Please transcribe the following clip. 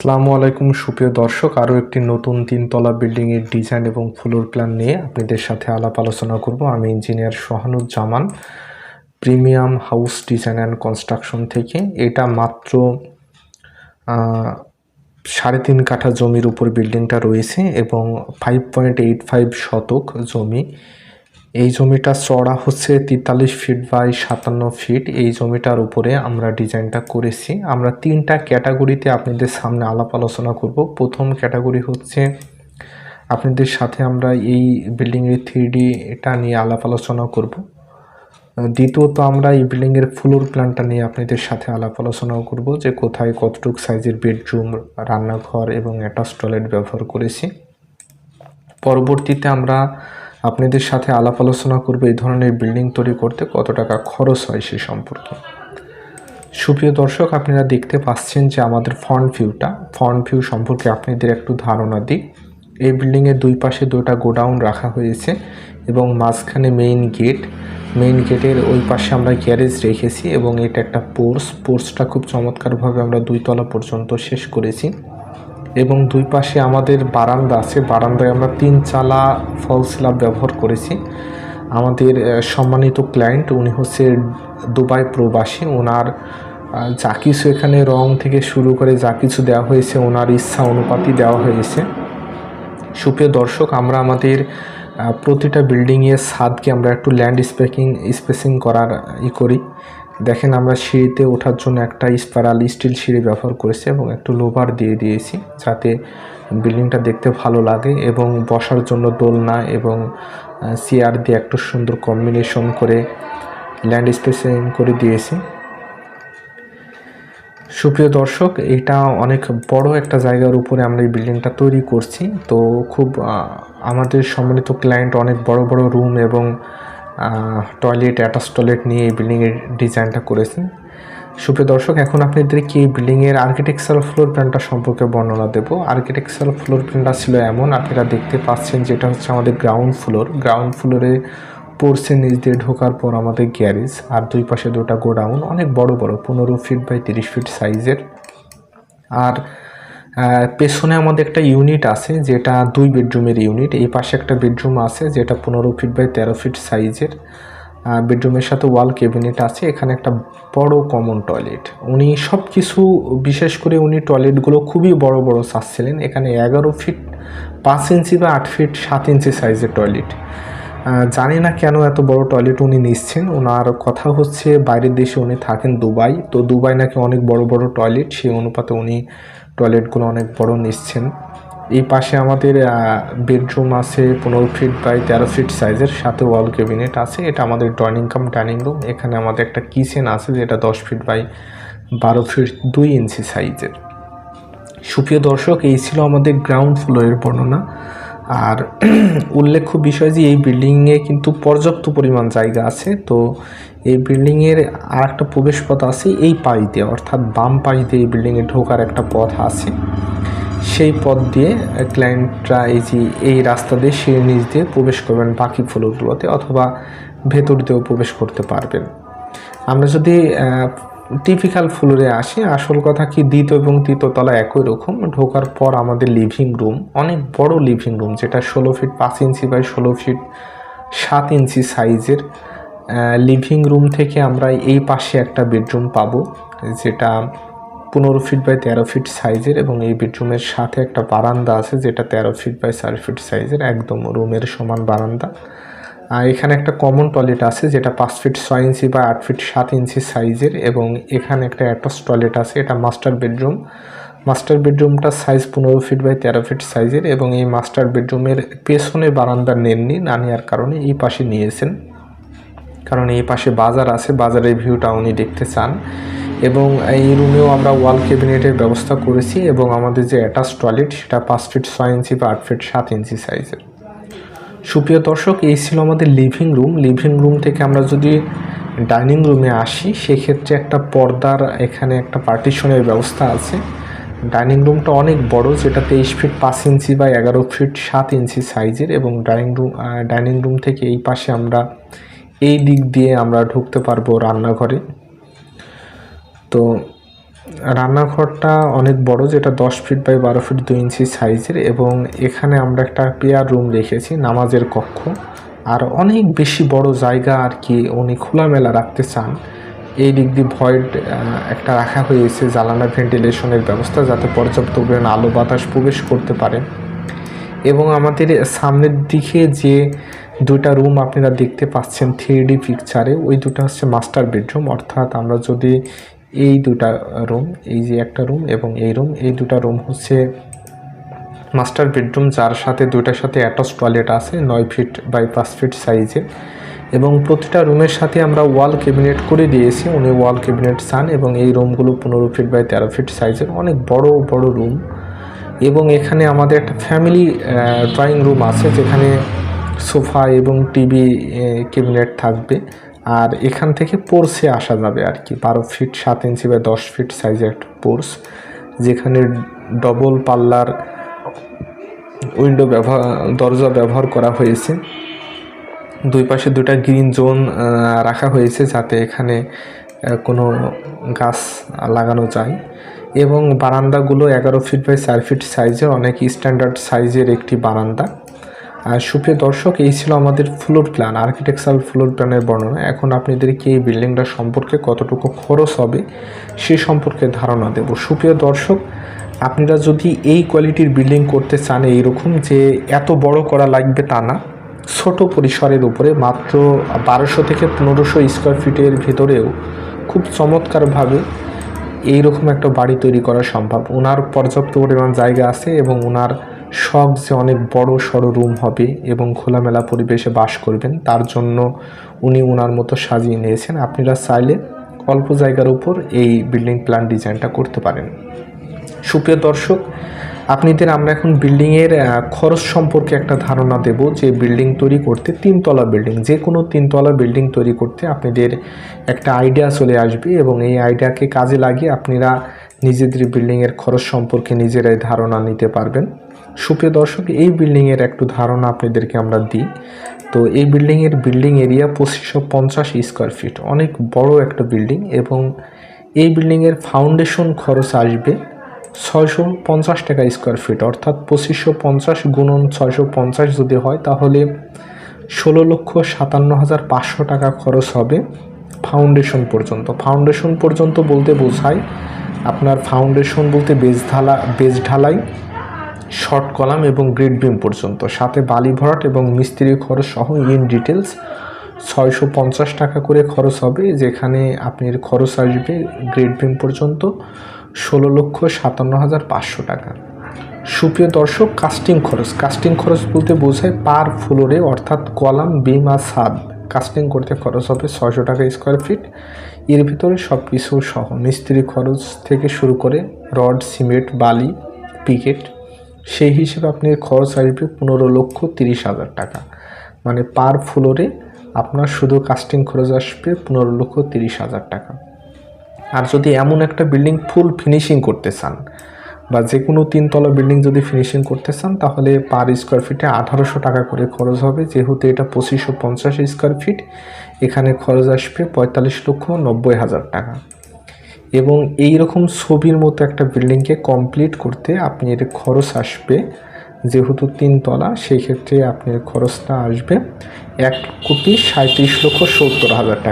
আসসালামু আলাইকুম, সুপ্রিয় দর্শক। আরও একটি নতুন তিনতলা বিল্ডিংয়ের ডিজাইন এবং ফ্লোর প্ল্যান নিয়ে আপনাদের সাথে আলাপ আলোচনা করব। আমি engineer Sohanuzzaman premium house design and construction থেকে। এটা মাত্র সাড়ে তিন কাঠা জমির উপর বিল্ডিংটা রয়েছে এবং ফাইভ পয়েন্ট এইট ফাইভ শতক জমি। এই জমিটা চড়া হচ্ছে তেতাল্লিশ ফিট বাই সাতান্ন ফিট এই জমিটার উপরে আমরা ডিজাইনটা করেছি। আমরা তিনটা ক্যাটাগরিতে আপনাদের সামনে আলাপ আলোচনা করব। প্রথম ক্যাটাগরি হচ্ছে আপনাদের সাথে আমরা এই বিল্ডিংয়ের থ্রি এটা নিয়ে আলাপ আলোচনা করব। দ্বিতীয়ত আমরা এই বিল্ডিংয়ের ফ্লোর প্ল্যানটা নিয়ে আপনাদের সাথে আলাপ আলোচনা করব যে কোথায় কতটুক সাইজের বেডরুম রান্নাঘর এবং অ্যাটাচ টয়লেট ব্যবহার করেছি। পরবর্তীতে আমরা আপনাদের সাথে আলাপ আলোচনা করবে এই ধরনের বিল্ডিং তৈরি করতে কত টাকা খরচ হয় সে সম্পর্কে। সুপ্রিয় দর্শক, আপনারা দেখতে পাচ্ছেন যে আমাদের ফ্রন্ট ভিউটা ফ্রন্ট ভিউ সম্পর্কে আপনাদের একটু ধারণা দিই। এই বিল্ডিংয়ের দুই পাশে দুটো গোডাউন রাখা হয়েছে এবং মাঝখানে মেইন গেট মেইন গেটের ওই পাশে আমরা গ্যারেজ রেখেছি এবং এটা একটা পোর্স পোর্সটা খুব চমৎকারভাবে আমরা দুই তলা পর্যন্ত শেষ করেছি। এবং দুই পাশে আমাদের বারান্দা আছে। বারান্দায় আমরা তিন চালা ফল স্ল্যাব ব্যবহার করেছি। আমাদের সম্মানিত ক্লায়েন্ট উনি হচ্ছে দুবাই প্রবাসী। ওনার যা কিছু এখানে রং থেকে শুরু করে যা কিছু দেওয়া হয়েছে ওনার ইচ্ছা অনুপাতি দেওয়া হয়েছে। সুপ্রিয় দর্শক, আমরা আমাদের প্রতিটা বিল্ডিংয়ের ছাদকে আমরা একটু ল্যান্ড স্পেকিং স্পেসিং করার ই করি। দেখেন আমরা সিঁড়িতে ওঠার জন্য একটা স্পাইরাল স্টিল সিঁড়ি ব্যবহার করেছি এবং একটু লোভার দিয়ে দিয়েছি যাতে বিল্ডিংটা দেখতে ভালো লাগে এবং বসার জন্য দোলনা এবং চেয়ার দিয়ে একটু সুন্দর কম্বিনেশন করে ল্যান্ড স্পেসিং করে দিয়েছি। সুপ্রিয় দর্শক, এটা অনেক বড় একটা জায়গার উপরে আমরা এই বিল্ডিংটা তৈরি করছি। তো খুব আমাদের সম্মানিত ক্লায়েন্ট অনেক বড় বড় রুম এবং টয়লেট, অ্যাটাচ টয়লেট নিয়ে এই বিল্ডিংয়ের ডিজাইনটা করেছেন। সুপ্রিয় দর্শক, এখন আপনাদেরকে এই বিল্ডিংয়ের আর্কিটেকচারাল ফ্লোর প্ল্যানটা সম্পর্কে বর্ণনা দেব। আর্কিটেকচারাল ফ্লোর প্ল্যানটা ছিল এমন, আপনারা দেখতে পাচ্ছেন যেটা হচ্ছে আমাদের গ্রাউন্ড ফ্লোর গ্রাউন্ড ফ্লোরে পোর্সের নিচ দিয়ে ঢোকার পর আমাদের গ্যারেজ আর দুই পাশে দুটা গোডাউন, অনেক বড় বড়, পনেরো ফিট বাই তিরিশ ফিট সাইজের আর পেছনে আমাদের একটা ইউনিট আছে, যেটা দুই বেডরুমের ইউনিট এই পাশে একটা বেডরুম আছে, যেটা পনেরো ফিট বাই তেরো ফিট সাইজের বেডরুমের সাথে ওয়াল ক্যাবিনেট আছে, এখানে একটা বড় কমন টয়লেট উনি সব কিছু বিশেষ করে উনি টয়লেটগুলো খুবই বড় বড় চাচ্ছিলেন এখানে এগারো ফিট পাঁচ ইঞ্চি বা আট ফিট সাত ইঞ্চি সাইজের টয়লেট জানি না কেন এত বড় টয়লেট উনি নিচ্ছেন। ওনার কথা হচ্ছে, বাইরের দেশে উনি থাকেন দুবাই। তো দুবাই নাকি অনেক বড় বড় টয়লেট সেই অনুপাতে উনি টয়লেটগুলো অনেক বড় নিচ্ছেন। এই পাশে আমাদের বেডরুম আছে পনেরো ফিট বাই তেরো ফিট সাইজের, সাথে ওয়াল ক্যাবিনেট আছে। এটা আমাদের ড্রয়িং কাম, ডাইনিং রুম। এখানে আমাদের একটা কিচেন আছে যেটা দশ ফিট বাই বারো ফিট দুই ইঞ্চি সাইজের। সুপ্রিয় দর্শক, এই ছিল আমাদের গ্রাউন্ড ফ্লোরের বর্ণনা। আর উল্লেখ্য বিষয় যে এই বিল্ডিংয়ে কিন্তু পর্যাপ্ত পরিমাণ জায়গা আছে। তো এই বিল্ডিংয়ের আর একটা প্রবেশ পথ আছে এই দিয়ে, অর্থাৎ বাম পাশ দিয়ে এই বিল্ডিংয়ে ঢোকার একটা পথ আছে। সেই পথ দিয়ে ক্লায়েন্টরা এই যে এই রাস্তা দিয়ে সিঁড়ি নিচ দিয়ে প্রবেশ করবেন বাকি ফ্লোরগুলোতে অথবা ভেতর দিয়েও প্রবেশ করতে পারবেন। আমরা যদি টিপিক্যাল ফ্লোরে আসি। আসল কথা কি দ্বিতীয় এবং তৃতীয় তলা একই রকম। ঢোকার পর আমাদের লিভিং রুম অনেক বড় লিভিং রুম যেটা ষোলো ফিট পাঁচ ইঞ্চি বাই ষোলো ফিট সাত ইঞ্চি সাইজের লিভিং রুম থেকে আমরা এই পাশে একটা বেডরুম পাবো, যেটা পনেরো ফিট বাই তেরো ফিট সাইজের এবং এই বেডরুমের সাথে একটা বারান্দা আছে, যেটা তেরো ফিট বাই চার ফিট সাইজের একদম রুমের সমান বারান্দা। এখানে একটা কমন টয়লেট আছে, যেটা পাঁচ ফিট ছয় ইঞ্চি বা আট ফিট সাত ইঞ্চি সাইজের এবং এখানে একটা অ্যাটাচ টয়লেট আছে, এটা মাস্টার বেডরুম মাস্টার বেডরুমটা সাইজ পনেরো ফিট বাই তেরো ফিট সাইজের এবং এই মাস্টার বেডরুমের পেছনে বারান্দা নেননি না নেওয়ার কারণে, এই পাশে নিয়েছেন। কারণ এই পাশে বাজার আছে, বাজারের ভিউটা উনি দেখতে চান। এবং এই রুমেও আমরা ওয়াল ক্যাবিনেটের ব্যবস্থা করেছি এবং আমাদের যে অ্যাটাচ টয়লেট সেটা পাঁচ ফিট ছয় ইঞ্চি বা আট ফিট সাত ইঞ্চি সাইজের সুপ্রিয় দর্শক, এই ছিল আমাদের লিভিং রুম লিভিং রুম থেকে আমরা যদি ডাইনিং রুমে আসি, সেক্ষেত্রে একটা পর্দার এখানে একটা পার্টিশনের ব্যবস্থা আছে। ডাইনিং রুমটা অনেক বড়, যেটা তেইশ ফিট পাঁচ ইঞ্চি বা এগারো ফিট সাত ইঞ্চি সাইজের এবং ডাইনিং রুম ডাইনিং রুম থেকে এই পাশে আমরা এই দিক দিয়ে আমরা ঢুকতে পারব রান্নাঘরে। তো রান্নাঘরটা অনেক বড়, যেটা দশ ফিট বাই বারো ফিট দুই ইঞ্চি সাইজের এবং এখানে আমরা একটা পেয়ার রুম রেখেছি, নামাজের কক্ষ। আর অনেক বেশি বড় জায়গা আর কি উনি খোলামেলা রাখতে চান। এই দিক দিয়ে ভয়েড একটা রাখা হয়েছে জ্বালানা ভেন্টিলেশনের ব্যবস্থা, যাতে পর্যাপ্ত পরিমাণ আলো বাতাস প্রবেশ করতে পারে। এবং আমাদের সামনের দিকে যে দুটা রুম আপনারা দেখতে পাচ্ছেন থ্রি ডি পিকচারে ওই দুটো হচ্ছে মাস্টার বেডরুম অর্থাৎ আমরা যদি এই দুটা রুম এই যে একটা রুম এবং এই রুম এই দুটা রুম হচ্ছে মাস্টার বেডরুম যার সাথে দুইটার সাথে অ্যাটাচ টয়লেট আছে, নয় ফিট বাই পাঁচ ফিট সাইজের এবং প্রতিটা রুমের সাথে আমরা ওয়াল ক্যাবিনেট করে দিয়েছি, উনি ওয়াল ক্যাবিনেট চান এবং এই রুমগুলো পনেরো ফিট বাই তেরো ফিট সাইজের অনেক বড় বড় রুম এবং এখানে আমাদের একটা ফ্যামিলি ড্রয়িং রুম আছে যেখানে সোফা এবং টিভি ক্যাবিনেট থাকবে। আর এখান থেকে পোর্সে আসা যাবে আর কি। বারো ফিট, সাত ইঞ্চি বা দশ ফিট সাইজের একটা পোর্স, যেখানে ডবল পাল্লার উইন্ডো ব্যবহার, দরজা ব্যবহার করা হয়েছে। দুই পাশে দুটা গ্রিন জোন রাখা হয়েছে যাতে এখানে কোনো গাছ লাগানো যায়। এবং বারান্দাগুলো এগারো ফিট বাই চার ফিট সাইজের, অনেক স্ট্যান্ডার্ড সাইজের একটি বারান্দা। আর সুপ্রিয় দর্শক, এই ছিল আমাদের ফ্লোর প্ল্যান আর্কিটেকচারাল ফ্লোর প্ল্যানের বর্ণনা। এখন আপনাদেরকে এই বিল্ডিংটা সম্পর্কে কতটুকু খরচ হবে সে সম্পর্কে ধারণা দেব। সুপ্রিয় দর্শক, আপনারা যদি এই কোয়ালিটির বিল্ডিং করতে চান এইরকম যে এত বড় করা লাগবে তা না, ছোট পরিসরের উপরে মাত্র বারোশো থেকে পনেরোশো স্কোয়ার ফিটের ভেতরেও খুব চমৎকারভাবে এইরকম একটা বাড়ি তৈরি করা সম্ভব। ওনার পর্যাপ্ত পরিমাণ জায়গা আছে এবং ওনার শখ যে অনেক বড় সড়ো রুম হবে এবং খোলামেলা পরিবেশে বাস করবেন, তার জন্য উনি ওনার মতো সাজিয়ে নিয়েছেন। আপনারা চাইলে অল্প জায়গার উপর এই বিল্ডিং প্ল্যান ডিজাইনটা করতে পারেন। সুপ্রিয় দর্শক, আপনাদের আমরা এখন বিল্ডিংয়ের খরচ সম্পর্কে একটা ধারণা দেব যে বিল্ডিং তৈরি করতে তিনতলা বিল্ডিং যে কোনো তিনতলা বিল্ডিং তৈরি করতে আপনাদের একটা আইডিয়া চলে আসবে এবং এই আইডিয়াকে কাজে লাগিয়ে আপনারা নিজেদের বিল্ডিংয়ের খরচ সম্পর্কে নিজেরাই ধারণা নিতে পারবেন। সুপ্রিয় দর্শক, এই বিল্ডিংয়ের একটু ধারণা আপনাদেরকে আমরা দিই। তো এই বিল্ডিংয়ের বিল্ডিং এরিয়া পঁচিশশো পঞ্চাশ স্কোয়ার ফিট অনেক বড় একটা বিল্ডিং এবং এই বিল্ডিংয়ের ফাউন্ডেশন খরচ আসবে ছয়শো পঞ্চাশ টাকা স্কোয়ার ফিট অর্থাৎ পঁচিশশো পঞ্চাশ গুণন ছয়শো পঞ্চাশ যদি হয়, তাহলে ষোলো লক্ষ সাতান্ন হাজার পাঁচশো টাকা খরচ হবে ফাউন্ডেশন পর্যন্ত। ফাউন্ডেশন পর্যন্ত বলতে বোঝায় আপনার ফাউন্ডেশন বলতে বেজ ঢালা, বেজ ঢালাই শর্ট কলাম এবং গ্রেড বিম পর্যন্ত। সাথে বালি ভরাট এবং মিস্ত্রি খরচ সহ ইন ডিটেলস ছয়শো পঞ্চাশ টাকা করে খরচ হবে, যেখানে আপনার খরচ আসবে গ্রেড বিম পর্যন্ত ষোলো লক্ষ সাতান্ন হাজার পাঁচশো টাকা। সুপ্রিয় দর্শক কাস্টিং খরচ। কাস্টিং খরচ বলতে বোঝায় পার ফ্লোরে অর্থাৎ কলাম বিম আর সাদ। কাস্টিং করতে খরচ হবে ছয়শো টাকা স্কোয়ার ফিট এর ভিতরে সব কিছু সহ মিস্ত্রি খরচ থেকে শুরু করে রড, সিমেন্ট, বালি, পিকেট, সেই হিসেবে আপনার খরচ আসবে পনেরো লক্ষ তিরিশ হাজার টাকা। মানে পার ফ্লোরে আপনার শুধু কাস্টিং খরচ আসবে পনেরো লক্ষ তিরিশ হাজার টাকা। আর যদি এমন একটা বিল্ডিং ফুল ফিনিশিং করতে চান বা যে কোনো তিনতলা বিল্ডিং যদি ফিনিশিং করতে চান, তাহলে পার স্কোয়ার ফিটে আঠারোশো টাকা করে খরচ হবে। যেহেতু এটা পঁচিশশো পঞ্চাশ স্কোয়ার ফিট এখানে খরচ আসবে পঁয়তাল্লিশ লক্ষ নব্বই হাজার টাকা। এবং এই রকম ছবির মতো একটা বিল্ডিংকে কমপ্লিট করতে আপনি আপনার খরচ আসবে, যেহেতু তিনতলা, সেই ক্ষেত্রে আপনার খরচটা আসবে এক কোটি সাঁত্রিশ লক্ষ সত্তর হাজার টাকা।